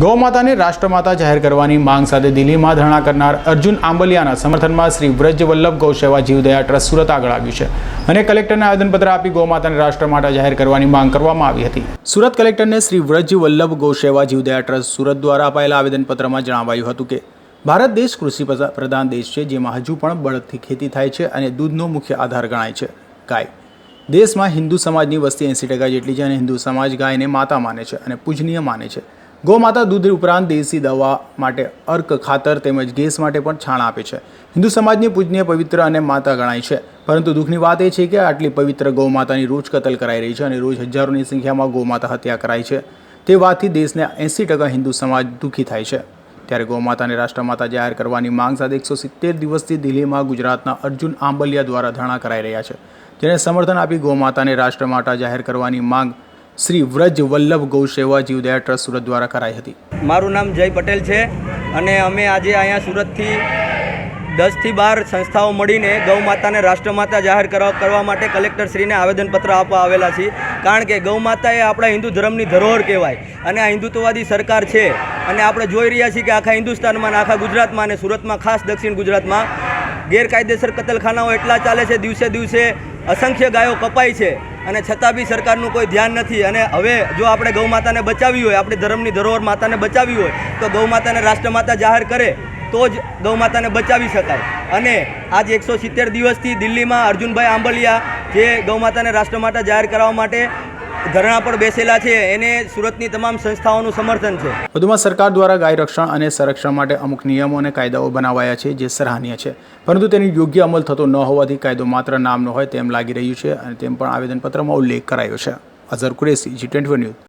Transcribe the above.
ગૌમાતાને રાષ્ટ્રમાતા જાહેર કરવાની માંગ સાથે દિલ્હીમાં ધરણા કરનાર અર્જુન આંબલિયાના સમર્થનમાં શ્રી વ્રજ વલ્લભ ગૌસેવા જીવદયા ટ્રસ્ટ સુરત આગળ આવ્યું છે અને કલેક્ટરને આવેદનપત્ર આપી ગૌમાતાને રાષ્ટ્રમાતા જાહેર કરવાની માંગ કરવામાં આવી હતી. સુરત કલેક્ટરને શ્રી વ્રજ વલ્લભ ગૌ સેવા જીવદયા ટ્રસ્ટ સુરત દ્વારા અપાયેલા આવેદનપત્રમાં જણાવાયું હતું કે, ભારત દેશ કૃષિ પ્રધા- પ્રધાન દેશ છે, જેમાં હજુ પણ બળદથી ખેતી થાય છે અને દૂધનો મુખ્ય આધાર ગણાય છે. ગાય, દેશમાં હિન્દુ સમાજની વસ્તી એંસી ટકા જેટલી છે અને હિન્દુ સમાજ ગાયને માતા માને છે અને પૂજનીય માને છે. ગૌમાતા દૂધ ઉપરાંત દેશી દવા માટે અર્ક, ખાતર તેમજ ગેસ માટે પણ છાણ આપે છે. હિન્દુ સમાજની પૂજનીય પવિત્ર અને માતા ગણાય છે. પરંતુ દુઃખની વાત એ છે કે આટલી પવિત્ર ગૌમાતાની રોજ કતલ કરાઈ રહી છે અને રોજ હજારોની સંખ્યામાં ગૌમાતા હત્યા કરાય છે. તે વાતથી દેશને એંસી ટકા હિન્દુ સમાજ દુઃખી થાય છે. ત્યારે ગૌમાતાને રાષ્ટ્રમાતા જાહેર કરવાની માંગ સાથે એકસો સિત્તેર દિવસથી દિલ્હીમાં ગુજરાતના અર્જુન આંબલિયા દ્વારા ધરણા કરાઈ રહ્યા છે. જેને સમર્થન આપી ગૌમાતાને રાષ્ટ્રમાતા જાહેર કરવાની માંગ શ્રી વ્રજ વલ્લભ ગૌ સેવા જીવદયા ટ્રસ્ટ સુરત દ્વારા કરાઈ હતી. મારું નામ જય પટેલ છે અને અમે આજે અહીંયા સુરતથી દસથી બાર સંસ્થાઓ મળીને ગૌ માતાને રાષ્ટ્રમાતા જાહેર કરવા માટે કલેક્ટરશ્રીને આવેદનપત્ર આપવા આવેલા છીએ. કારણ કે ગૌ માતા એ આપણા હિન્દુ ધર્મની ધરોહર કહેવાય અને આ હિન્દુત્વવાદી સરકાર છે અને આપણે જોઈ રહ્યા છીએ કે આખા હિન્દુસ્તાનમાં અને આખા ગુજરાતમાં અને સુરતમાં, ખાસ દક્ષિણ ગુજરાતમાં ગેરકાયદેસર કતલખાનાઓ એટલા ચાલે છે, દિવસે દિવસે અસંખ્ય ગાયો કપાય છે અને છતાં બી સરકારનું કોઈ ધ્યાન નથી. અને હવે જો આપણે ગૌ માતાને બચાવી હોય, આપણી ધર્મની ધરોહર માતાને બચાવી હોય, તો ગૌ માતાને રાષ્ટ્રમાતા જાહેર કરે તો જ ગૌ માતાને બચાવી શકાય. અને આજ એકસો સિત્તેર દિવસથી દિલ્હીમાં અર્જુનભાઈ આંબલિયા જે ગૌ માતાને રાષ્ટ્રમાતા જાહેર કરવા માટે ધરણા પર બેસેલા છે. એને સુરતની તમામ સંસ્થાઓનું સમર્થન છે. વધુમાં સરકાર દ્વારા ગાય રક્ષણ અને સંરક્ષણ માટે અમુક નિયમો અને કાયદાઓ બનાવાયા છે જે સરાહનીય છે. પરંતુ તેની યોગ્ય અમલ થતો ન હોવાથી કાયદો માત્ર નામનો હોય તેમ લાગી રહ્યું છે અને તેમ પણ આવેદનપત્રમાં ઉલ્લેખ કરાયો છે. Azhar Qureshi ji twenty news